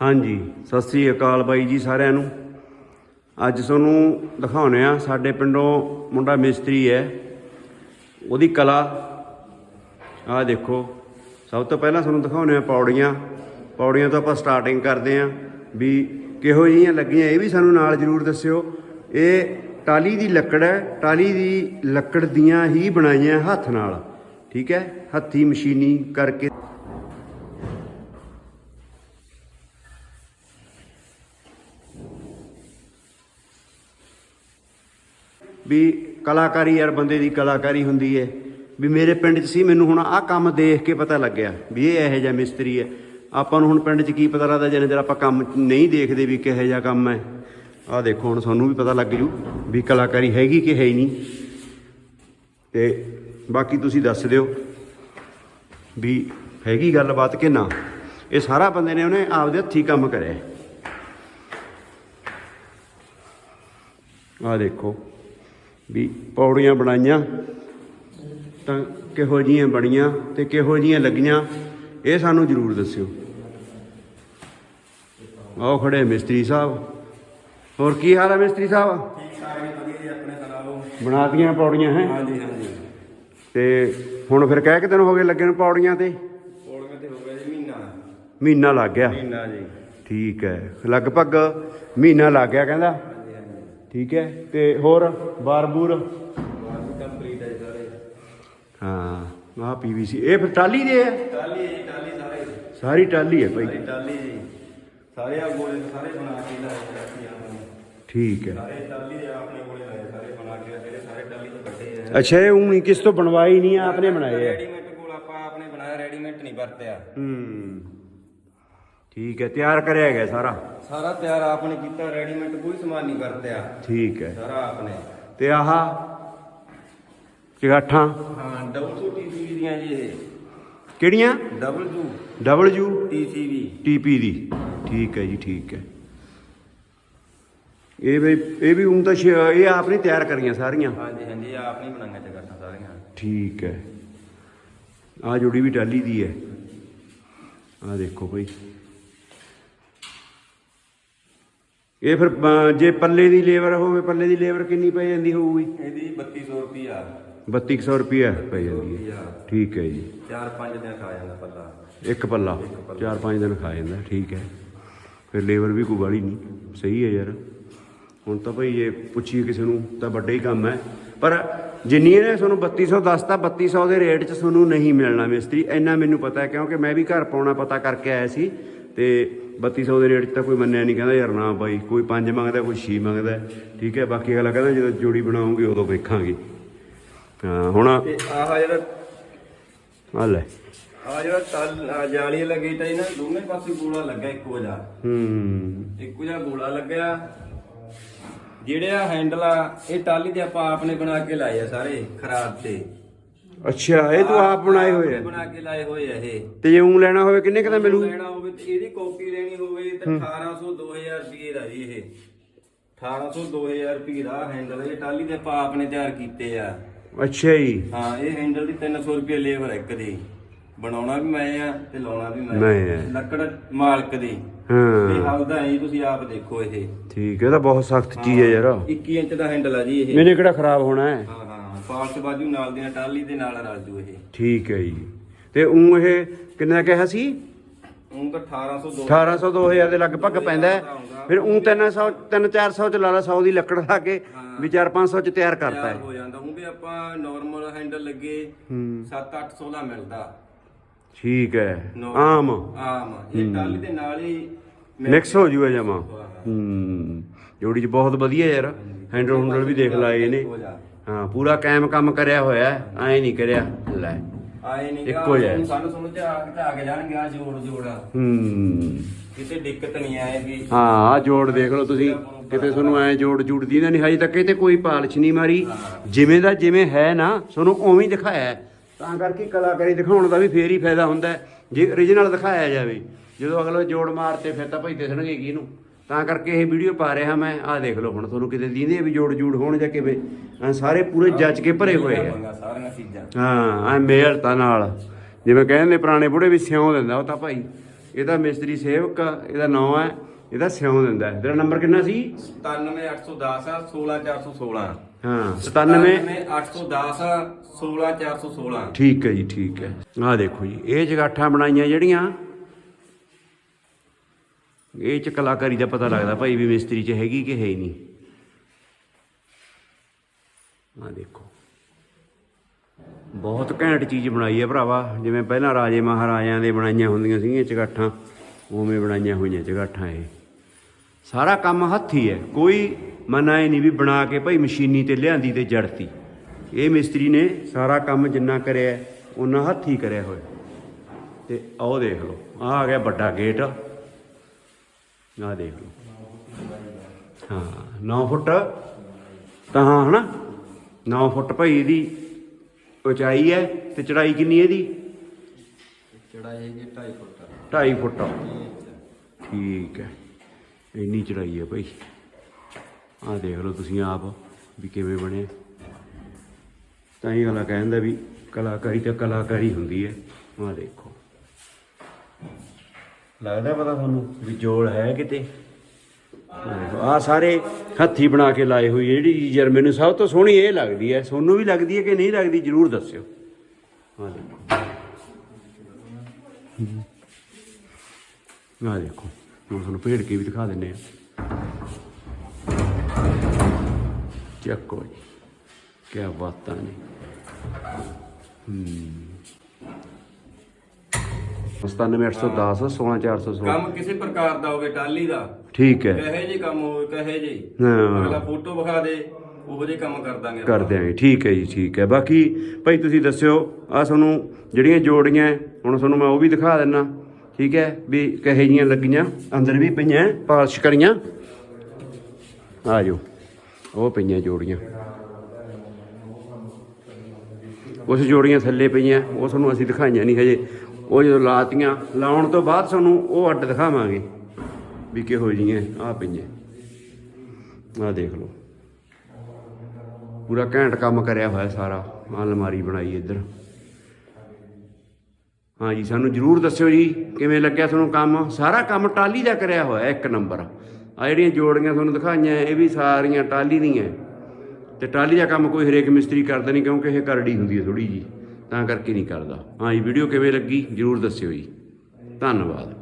ਹਾਂਜੀ, ਸਤਿ ਸ੍ਰੀ ਅਕਾਲ ਬਾਈ ਜੀ ਸਾਰਿਆਂ ਨੂੰ। ਅੱਜ ਤੁਹਾਨੂੰ ਦਿਖਾਉਨੇ ਆ, ਸਾਡੇ ਪਿੰਡੋਂ ਮੁੰਡਾ ਮਿਸਤਰੀ ਹੈ। ਉਹਦੀ ਕਲਾ, ਆਹ ਦੇਖੋ, ਸਭ ਤੋਂ ਪਹਿਲਾਂ ਤੁਹਾਨੂੰ ਦਿਖਾਉਨੇ ਆ ਪੌੜੀਆਂ। ਪੌੜੀਆਂ ਤੋਂ ਆਪਾਂ ਸਟਾਰਟਿੰਗ ਕਰਦੇ ਆ ਵੀ ਕਿਹੋ ਜਿਹੀਆਂ ਲੱਗੀਆਂ, ਇਹ ਵੀ ਸਾਨੂੰ ਨਾਲ ਜ਼ਰੂਰ ਦੱਸਿਓ। ਇਹ ਟਾਲੀ ਦੀ ਲੱਕੜ ਹੈ ਟਾਲੀ ਦੀ ਲੱਕੜ ਦੀਆਂ ਹੀ ਬਣਾਈਆਂ ਹੱਥ ਨਾਲ, ਠੀਕ ਹੈ? ਹੱਥੀ ਮਸ਼ੀਨੀ ਕਰਕੇ। ਵੀ ਕਲਾਕਾਰੀ ਯਾਰ ਬੰਦੇ ਦੀ ਕਲਾਕਾਰੀ ਹੁੰਦੀ ਹੈ। ਵੀ ਮੇਰੇ ਪਿੰਡ 'ਚ ਸੀ, ਮੈਨੂੰ ਹੁਣ ਆਹ ਕੰਮ ਦੇਖ ਕੇ ਪਤਾ ਲੱਗਿਆ ਵੀ ਇਹ ਇਹੋ ਜਿਹਾ ਮਿਸਤਰੀ ਹੈ। ਆਪਾਂ ਨੂੰ ਹੁਣ ਪਿੰਡ 'ਚ ਕੀ ਪਤਾ ਲੱਗਦਾ ਜਿੰਨੇ ਚਿਰ ਆਪਾਂ ਕੰਮ ਨਹੀਂ ਦੇਖਦੇ ਵੀ ਕਿਹੋ ਜਿਹਾ ਕੰਮ ਹੈ। ਆਹ ਦੇਖੋ, ਹੁਣ ਸਾਨੂੰ ਵੀ ਪਤਾ ਲੱਗ ਜੂ ਵੀ ਕਲਾਕਾਰੀ ਹੈਗੀ ਕਿ ਹੈ ਹੀ ਨਹੀਂ। ਤੇ ਬਾਕੀ ਤੁਸੀਂ ਦੱਸ ਦਿਓ ਵੀ ਹੈਗੀ ਗੱਲਬਾਤ ਕਿ ਨਾ। ਇਹ ਸਾਰਾ ਬੰਦੇ ਨੇ ਉਹਨੇ ਆਪਦੇ ਹੱਥੀ ਕੰਮ ਕਰਿਆ। ਆਹ ਦੇਖੋ। ਵੀ ਪੌੜੀਆਂ ਬਣਾਈਆਂ ਤਾਂ ਕਿਹੋ ਜੀਆਂ ਬਣੀਆਂ ਤੇ ਕਿਹੋ ਜੀਆਂ ਲੱਗੀਆਂ ਇਹ ਸਾਨੂੰ ਜ਼ਰੂਰ ਦੱਸਿਓ। ਆਓ ਖੜੇ ਮਿਸਤਰੀ ਸਾਹਿਬ। ਹੋਰ ਕੀ ਹਾਲ ਹੈ ਮਿਸਤਰੀ ਸਾਹਿਬ? ਠੀਕ ਸਾਰੇ ਵਧੀਆ ਜੀ ਆਪਣੇ ਸੁਣਾਓ? ਬਣਾਤੀਆਂ ਪੌੜੀਆਂ ਹੈ? ਹਾਂਜੀ ਹਾਂਜੀ। ਤੇ ਹੁਣ ਫਿਰ ਕਹਿ ਕਿ ਦਿਨ ਹੋ ਗਏ ਲੱਗੇ ਨੂੰ ਪੌੜੀਆਂ ਤੇ? ਪੌੜੀਆਂ ਤੇ ਹੋ ਗਿਆ ਜੀ ਮਹੀਨਾ। ਮਹੀਨਾ ਲੱਗ ਗਿਆ। ਮਹੀਨਾ ਜੀ। ਠੀਕ ਹੈ। ਲਗਭਗ ਮਹੀਨਾ ਲੱਗ ਗਿਆ ਕਹਿੰਦਾ। ਠੀਕ ਹੈ ਤੇ ਹੋਰ ਬਾਰਬੂਰ? ਬਾਕੀ ਕੰਪਲੀਟ ਹੈ ਸਾਰੇ ਹਾਂ ਆਹ ਪੀਵੀਸੀ ਇਹ ਫਿਰ ਟਾਲੀ ਦੇ ਹੈ ਟਾਲੀ ਜੀ ਟਾਲੀ ਸਾਰੇ। ਸਾਰੀ ਟਾਲੀ ਹੈ ਭਾਈ। ਸਾਰੀ ਟਾਲੀ ਜੀ। ਸਾਰੇ ਆ ਗੋਲੇ ਸਾਰੇ ਬਣਾ ਕੇ ਲਾਏ ਰੱਖੀ ਆਪਾਂ ਠੀਕ ਹੈ। ਸਾਰੇ ਟਾਲੀ ਦੇ ਆਪਣੇ ਗੋਲੇ ਲਾਏ ਸਾਰੇ ਬਣਾ ਕੇ ਜਿਹੜੇ ਸਾਰੇ ਟਾਲੀ ਤੋਂ ਕੱਢੇ ਆ। ਅੱਛਾ ਇਹ ਹੀ ਕਿਸ ਤੋਂ ਬਣਵਾਈ ਨਹੀਂ ਆ ਆਪਨੇ ਬਣਾਏ ਆ। ਰੈਡੀਮੇਡ ਗੋਲ ਆਪਾਂ ਆਪਣੇ ਬਣਾਇਆ ਰੈਡੀਮੇਡ ਨਹੀਂ ਵਰਤਿਆ। ਹੂੰ। ਠੀਕ ਹੈ ਤਿਆਰ ਕਰਿਆ ਗਿਆ ਸਾਰਾ? ਸਾਰਾ ਤਿਆਰ ਆਪਨੇ ਕੀਤਾ ਰੈਡੀਮੇਡ ਕੋਈ ਸਮਾਨ ਨਹੀਂ ਵਰਤਿਆ। ਠੀਕ ਹੈ। ਸਾਰਾ ਆਪਨੇ। ਤੇ ਆਹ ਚਗਾਠਾਂ ਹਾਂ ਡਬਲ ਟੂ ਟੀਸੀਵੀ ਦੀਆਂ ਜੀ ਇਹ। ਕਿਹੜੀਆਂ? Double two W TCV TP ਦੀ। ਠੀਕ ਹੈ ਜੀ ਠੀਕ ਹੈ। ਇਹ ਵੀ ਇਹ ਵੀ ਊਂ ਤਾਂ ਸ਼- ਇਹ ਆਪ ਨਹੀਂ ਤਿਆਰ ਕਰੀਆਂ ਸਾਰੀਆਂ? ਹਾਂਜੀ ਹਾਂਜੀ ਆਪ ਨਹੀਂ ਬਣਾਈਆਂ ਚਗਾਠਾਂ ਸਾਰੀਆਂ। ਠੀਕ ਹੈ। ਆ ਜੁੜੀ ਵੀ ਟਾਲੀ ਦੀ ਹੈ। ਆ ਦੇਖੋ ਭਾਈ ਇਹ ਫਿਰ ਅਹ, ਜੇ ਪੱਲੇ ਦੀ ਲੇਬਰ ਹੋਵੇ ਪੱਲੇ ਦੀ ਲੇਬਰ ਕਿੰਨੀ ਪੈ ਜਾਂਦੀ ਹੋਊਗੀ? ਇਹਦੀ 3200 ਰੁਪਿਆ 3200 ਰੁਪਿਆ ਪੈ ਜਾਂਦੀ ਹੈ। ਠੀਕ ਹੈ ਜੀ। ਚਾਰ ਪੰਜ ਦਿਨ ਖਾ ਜਾਂਦਾ ਪੱਲਾ। ਇੱਕ ਪੱਲਾ। ਚਾਰ ਪੰਜ ਦਿਨ ਖਾ ਜਾਂਦਾ ਠੀਕ ਹੈ। ਫਿਰ ਲੇਬਰ ਵੀ ਕੋਈ ਵਾਲੀ ਨਹੀਂ। ਸਹੀ ਹੈ ਯਾਰ। ਹੁਣ ਤਾਂ ਭਾਈ ਜੇ ਪੁੱਛੀਏ ਕਿਸੇ ਨੂੰ ਤਾਂ ਵੱਡਾ ਹੀ ਕੰਮ ਹੈ। ਪਰ ਜਿੰਨੀ ਇਹਨੇ ਤੁਹਾਨੂੰ 3200 ਦੱਸਤਾ 3200 ਦੇ ਰੇਟ 'ਚ ਤੁਹਾਨੂੰ ਨਹੀਂ ਮਿਲਣਾ ਮਿਸਤਰੀ। ਇੰਨਾ ਮੈਨੂੰ ਪਤਾ ਹੈ ਕਿਉਂਕਿ ਮੈਂ ਵੀ ਘਰ ਪਾਉਣਾ ਪਤਾ ਕਰਕੇ ਆਇਆ ਸੀ। ਤੇ 3200 ਦੇ ਰੇਟ ਤਾਂ ਕੋਈ ਮੰਨਿਆ ਨਹੀਂ ਕਹਿੰਦਾ ਯਾਰ ਨਾ ਬਾਈ ਕੋਈ 5 ਮੰਗਦਾ ਕੋਈ 6 ਮੰਗਦਾ ਠੀਕ ਹੈ ਬਾਕੀ ਅਗਲਾ ਕਹਿੰਦਾ ਜਦੋਂ ਜੋੜੀ ਬਣਾਉਂਗੇ ਉਦੋਂ ਵੇਖਾਂਗੇ। ਹਾਂ ਹੁਣ ਤੇ ਆਹ ਜਿਹੜਾ ਆ ਲੈ। ਆਹ ਜਿਹੜਾ ਆਹ ਜਾਲੀ ਲੱਗੀ ਤਾਂ ਇਹਨਾਂ ਦੋਨੇ ਪਾਸੇ ਗੋਲਾ ਲੱਗਾ ਇੱਕੋ ਜਿਹਾ। ਹੂੰ। ਇੱਕੋ ਜਿਹਾ ਗੋਲਾ ਲੱਗਿਆ। ਜਿਹੜੇ ਆ ਹੈਂਡਲ ਆ ਇਹ ਟਾਲੀ ਤੇ ਆਪਾਂ ਆਪਨੇ ਬਣਾ ਕੇ ਲਾਏ ਆ ਸਾਰੇ ਖਰਾਬ ਤੇ। ਅੱਛਾ ਇਹ ਤੂੰ ਆਪ ਬਣਾਏ ਹੋਏ ਆ। ਬਣਾ ਕੇ ਲਾਏ ਹੋਏ ਆ ਇਹ। ਤੇ ਜੇ ਉਂ ਲੈਣਾ ਹੋਵੇ ਕਿੰਨੇ ਕਿਦਾ ਮਿਲੂ? ਲੈਣਾ ਹੋਵੇ ਤੇ ਇਹਦੀ ਕਾਪੀ ਲੈਣੀ ਹੋਵੇ ਤਾਂ 1800 2000 ਰੁਪਏ ਦਾ ਜੀ ਇਹ। 1800 2000 ਰੁਪਏ ਦਾ ਹੈਂਡਲ ਇਹ। ਟਾਲੀ ਦੇ ਆਪਾਂ ਆਪਨੇ ਤਿਆਰ ਕੀਤੇ ਆ। ਅੱਛਾ ਜੀ। ਹਾਂ ਇਹ ਹੈਂਡਲ ਦੀ 300 ਰੁਪਏ ਲੇਬਰ ਇੱਕ ਦੀ। ਬਣਾਉਣਾ ਵੀ ਮੈਂ ਆ ਤੇ ਲਾਉਣਾ ਵੀ ਮੈਂ। ਲੱਕੜ ਮਾਲਕ ਦੀ। ਹਾਂ। ਇਹ ਹਲਦਾ ਨਹੀਂ ਤੁਸੀਂ ਆਪ ਦੇਖੋ ਇਹ। ਠੀਕ ਹੈ ਇਹ ਤਾਂ ਬਹੁਤ ਸਖਤ ਚੀਜ਼ ਹੈ ਯਾਰ। 21 ਇੰਚ ਦਾ ਹੈਂਡਲ ਆ ਜੀ ਇਹ। ਮੈਨੇ ਕਿਹੜਾ ਖਰਾਬ ਹੋਣਾ ਹੈ? ਹਾਂ। ਹਾਂ ਪਾਲਸ ਬਾਜੂ ਨਾਲ ਦੀਆਂ ਟਾਲੀ ਦੇ ਨਾਲ ਰਲ ਜੂ ਇਹ। ਠੀਕ ਹੈ ਜੀ। ਤੇ ਉਂ ਇਹ ਕਿੰਨਾ ਕਿਹਾ ਸੀ? ਉਹ ਤਾਂ 1800 1800 2000 ਦੇ ਲਗਭਗ ਪੈਂਦਾ ਹੈ। ਫਿਰ ਉਂ 300 3 400 ਚ ਲਾ ਲਾ 100 ਦੀ ਲੱਕੜ ਲਾ ਕੇ ਵੀ 4 500 ਚ ਤਿਆਰ ਕਰਤਾ ਤਿਆਰ ਹੈ ਹੋ ਜਾਂਦਾ। ਉਹ ਵੀ ਆਪਾਂ ਨਾਰਮਲ ਹੈਂਡਲ ਲੱਗੇ ਹੂੰ। 7-800 ਦਾ ਮਿਲਦਾ। ਠੀਕ ਹੈ। ਆਮ। ਆਮ। ਇਹ ਟਾਲੀ ਦੇ ਨਾਲ ਹੀ ਮਿਲ ਮਿਕਸ ਹੋ ਜੂਗਾ ਜਮਾ। ਹੂੰ। ਜੋੜੀ ਚ ਬਹੁਤ ਵਧੀਆ ਯਾਰ। ਹੈਂਡਲ ਹੁੰਡਲ ਵੀ ਦੇਖ ਲਾਏ ਇਹਨੇ। ਹੋ ਜਾ। ਹਾਂ ਪੂਰਾ ਕਾਇਮ ਕੰਮ ਕਰਿਆ ਹੋਇਆ ਐ ਨਹੀਂ ਕਰਿਆ। ਲੈ ਆਏ ਨਹੀਂ ਇੱਕੋ ਜਿਹਾ। ਸਾਨੂੰ ਸੁਣ ਚ ਆ ਕੇ ਆ ਕੇ ਜਾਣਗੇ ਆ ਜੋੜ ਜੋੜ। ਹੂੰ। ਕਿਤੇ ਦਿੱਕਤ ਨਹੀਂ ਆਏ ਵੀ ਹਾਂ ਆਹ ਜੋੜ ਦੇਖ ਲਓ ਤੁਸੀਂ ਕਿਤੇ ਤੁਹਾਨੂੰ ਐ ਜੋੜ ਜੁੜਦੀ ਨਾ ਨਹੀਂ ਹਜੇ ਤੱਕ ਇਹ ਤੇ ਕੋਈ ਪਾਲਿਸ਼ ਨਹੀਂ ਮਾਰੀ। ਜਿਵੇਂ ਦਾ ਜਿਵੇਂ ਹੈ ਨਾ ਤੁਹਾਨੂੰ ਉਵੇਂ ਹੀ ਦਿਖਾਇਆ ਹੈ। ਤਾਂ ਕਰਕੇ ਕਲਾਕਾਰੀ ਦਿਖਾਉਣ ਦਾ ਵੀ ਫੇਰ ਹੀ ਫਾਇਦਾ ਹੁੰਦਾ ਹੈ, ਜੇ origignal ਦਿਖਾਇਆ ਜਾਵੇ। ਜਦੋਂ ਅਗਲੇ ਜੋੜ ਮਾਰਤੇ ਫਿਰ ਤਾਂ ਭਾਈ ਦਿਸਣਗੇ ਕੀ ਇਹਨੂੰ? ਤਾਂ ਕਰਕੇ ਇਹ ਵੀਡੀਓ ਪਾ ਰਿਹਾ ਮੈਂ ਆਹ ਦੇਖ ਲਓ ਹੁਣ ਤੁਹਾਨੂੰ ਕਿਤੇ ਦੀਂਦੇ ਵੀ ਜੋੜ ਜੂੜ ਹੋਣ ਜਾਂ ਕਿਵੇਂ। ਐਂ ਸਾਰੇ ਪੂਰੇ ਜੱਜ ਕੇ ਭਰੇ ਹੋਏ ਆ। ਸਾਰੀਆਂ ਚੀਜ਼ਾਂ। ਹਾਂ ਐ ਮੇਲ ਤਾਂ ਨਾਲ। ਜਿਵੇਂ ਕਹਿੰਦੇ ਪੁਰਾਣੇ ਬੁੜੇ ਵੀ ਸਿਉਂ ਦਿੰਦਾ ਉਹ ਤਾਂ ਭਾਈ। ਇਹਦਾ ਮਿਸਤਰੀ ਸੇਵਕ ਆ, ਇਹਦਾ ਨਾਮ ਹੈ ਇਹਦਾ ਸਿਉਂ ਦਿੰਦਾ। ਤੇਰਾ ਨੰਬਰ ਕਿੰਨਾ ਸੀ? 97810 ਆ 16416 ਹਾਂ 97 810 16416 ਠੀਕ ਹੈ ਜੀ ਠੀਕ ਹੈ। ਆਹ ਦੇਖੋ ਜੀ ਇਹ ਜਗਾਠਾਂ ਬਣਾਈਆਂ ਜਿਹੜੀਆਂ ਇਹ ਚ ਕਲਾਕਾਰੀ ਦਾ ਪਤਾ ਲੱਗਦਾ ਭਾਈ ਵੀ ਮਿਸਤਰੀ ਚ ਹੈਗੀ ਕਿ ਹੈ ਹੀ ਨਹੀਂ। ਆਹ ਦੇਖੋ। ਬਹੁਤ ਘੈਂਟ ਚੀਜ਼ ਬਣਾਈ ਹੈ ਭਰਾਵਾ। ਜਿਵੇਂ ਪਹਿਲਾਂ ਰਾਜੇ ਮਹਾਰਾਜਿਆਂ ਦੇ ਬਣਾਈਆਂ ਹੁੰਦੀਆਂ ਸੀਗੀਆਂ ਚਗਾਠਾਂ ਉਵੇਂ ਬਣਾਈਆਂ ਹੋਈਆਂ ਚਗਾਠਾਂ ਇਹ। ਸਾਰਾ ਕੰਮ ਹੱਥੀ ਹੈ ਕੋਈ ਮਨਾ ਇਹ ਨਹੀਂ ਵੀ ਬਣਾ ਕੇ ਭਾਈ ਮਸ਼ੀਨੀ ਤੇ ਲਿਆਂਦੀ ਤੇ ਜੜਤੀ। ਇਹ ਮਿਸਤਰੀ ਨੇ ਸਾਰਾ ਕੰਮ ਜਿੰਨਾ ਕਰਿਆ ਹੈ, ਉਹਨਾਂ ਹੱਥੀ ਕਰਿਆ ਹੋਇਆ। ਤੇ ਆਹ ਦੇਖ ਲਓ ਆਹ ਆ ਗਿਆ ਵੱਡਾ ਗੇਟ। ਆਹ ਦੇਖ ਲਓ। ਹਾਂ 9 ਫੁੱਟ ਤਾਂ ਹਨਾ? 9 ਫੁੱਟ ਭਾਈ ਇਹਦੀ ਉਚਾਈ ਹੈ ਤੇ ਚੜਾਈ ਕਿੰਨੀ ਹੈ ਇਹਦੀ? ਚੜਾਈ ਹੈਗੀ 2.5 ਫੁੱਟ। 2.5 ਫੁੱਟ। ਠੀਕ ਹੈ। ਇੰਨੀ ਚੜਾਈ ਹੈ ਭਾਈ। ਆਹ ਦੇਖ ਲਓ ਤੁਸੀਂ ਆਪ ਵੀ ਕਿਵੇਂ ਬਣਿਆ ਤਾਂ ਹੀ ਅਗਲਾ ਕਹਿੰਦਾ ਵੀ ਕਲਾਕਾਰੀ ਤਾਂ ਕਲਾਕਾਰੀ ਹੁੰਦੀ ਹੈ। ਆਹ ਦੇਖੋ। ਲੱਗਦਾ ਪਤਾ ਤੁਹਾਨੂੰ ਵੀ ਜੋੜ ਹੈ ਕਿਤੇ? ਆ ਸਾਰੇ ਹੱਥੀ ਬਣਾ ਕੇ ਲਾਏ ਹੋਈ ਜਿਹੜੀ ਚੀਜ਼ ਯਾਰ ਮੈਨੂੰ ਸਭ ਤੋਂ ਸੋਹਣੀ ਇਹ ਲੱਗਦੀ ਹੈ, ਸੋਨੂੰ ਵੀ ਲੱਗਦੀ ਹੈ ਕਿ ਨਹੀਂ ਲੱਗਦੀ, ਜਰੂਰ ਦੱਸਿਓ। ਆਹ ਦੇਖੋ। ਆਹ ਦੇਖੋ ਹੁਣ ਤੁਹਾਨੂੰ ਭੇੜ ਕੇ ਵੀ ਦਿਖਾ ਦਿੰਨੇ ਆ ਚੱਕੋ ਜੀ ਕੀ ਬਾਤਾਂ ਨੇ। ਹੂੰ। 97810 16416 ਕੰਮ ਕਿਸੇ ਪ੍ਰਕਾਰ ਦਾ ਹੋਵੇ ਟਾਲੀ ਦਾ। ਠੀਕ ਹੈ। ਕਹੇ ਜੇ ਕੰਮ ਹੋਵੇ ਕਹੇ ਜੇ ਹਾਂ। ਅਗਲਾ ਫੋਟੋ ਵਿਖਾ ਦੇ ਉਹੋ ਜੇ ਕੰਮ ਕਰ ਦਾਂਗੇ ਕਰ ਦਿਆਂਗੇ। ਠੀਕ ਹੈ ਜੀ ਠੀਕ ਹੈ। ਬਾਕੀ ਭਾਈ ਤੁਸੀਂ ਦੱਸਿਓ ਆ ਤੁਹਾਨੂੰ ਜਿਹੜੀਆਂ ਜੋੜੀਆਂ ਹੁਣ ਤੁਹਾਨੂੰ ਮੈਂ ਉਹ ਵੀ ਦਿਖਾ ਦਿੰਨਾ। ਠੀਕ ਹੈ ਵੀ ਕਹੇ ਜੀਆਂ ਲੱਗੀਆਂ ਅੰਦਰ ਵੀ ਪਈਆਂ ਪਾਲਿਸ਼ ਕਰੀਆਂ। ਆ ਜਾਓ ਉਹ ਪਈਆਂ ਜੋੜੀਆਂ। ਉਸ ਜੋੜੀਆਂ ਥੱਲੇ ਪਈਆਂ ਉਹ ਤੁਹਾਨੂੰ ਅਸੀਂ ਦਿਖਾਈਆਂ ਨਹੀਂ ਹਜੇ। ਉਹ ਜਦੋਂ ਲਾਤੀਆਂ, ਲਾਉਣ ਤੋਂ ਬਾਅਦ ਤੁਹਾਨੂੰ ਉਹ ਅੱਡ ਦਿਖਾਵਾਂਗੇ ਵੀ ਕਿਹੋ ਜੀਆਂ ਆ ਪਈਆਂ ਆ ਦੇਖ ਲਓ। ਪੂਰਾ ਘੈਂਟ ਕੰਮ ਕਰਿਆ ਹੋਇਆ ਸਾਰਾ। ਆਹ ਅਲਮਾਰੀ ਬਣਾਈ ਇੱਧਰ। ਹਾਂ ਜੀ, ਸਾਨੂੰ ਜਰੂਰ ਦੱਸਿਓ ਜੀ, ਕਿਵੇਂ ਲੱਗਿਆ ਤੁਹਾਨੂੰ ਕੰਮ? ਸਾਰਾ ਕੰਮ ਟਾਲੀ ਦਾ ਕਰਿਆ ਹੋਇਆ, ਇੱਕ ਨੰਬਰ। ਆ ਜਿਹੜੀਆਂ ਜੋੜੀਆਂ ਤੁਹਾਨੂੰ ਦਿਖਾਈਆਂ, ਇਹ ਵੀ ਸਾਰੀਆਂ ਟਾਲੀ ਦੀਆਂ। ਤੇ ਟਾਲੀ ਦਾ ਕੰਮ ਕੋਈ ਹਰੇਕ ਮਿਸਤਰੀ ਕਰਦਾ ਨਹੀਂ, ਕਿਉਂਕਿ ਇਹ ਕਰੜੀ ਹੁੰਦੀ ਹੈ ਥੋੜੀ ਜੀ ਤਾਂ ਕਰਕੇ ਨਹੀਂ ਕਰਦਾ। ਹਾਂ ਜੀ ਵੀਡੀਓ ਕਿਵੇਂ ਲੱਗੀ? ਜਰੂਰ ਦੱਸਿਓ ਜੀ। ਧੰਨਵਾਦ।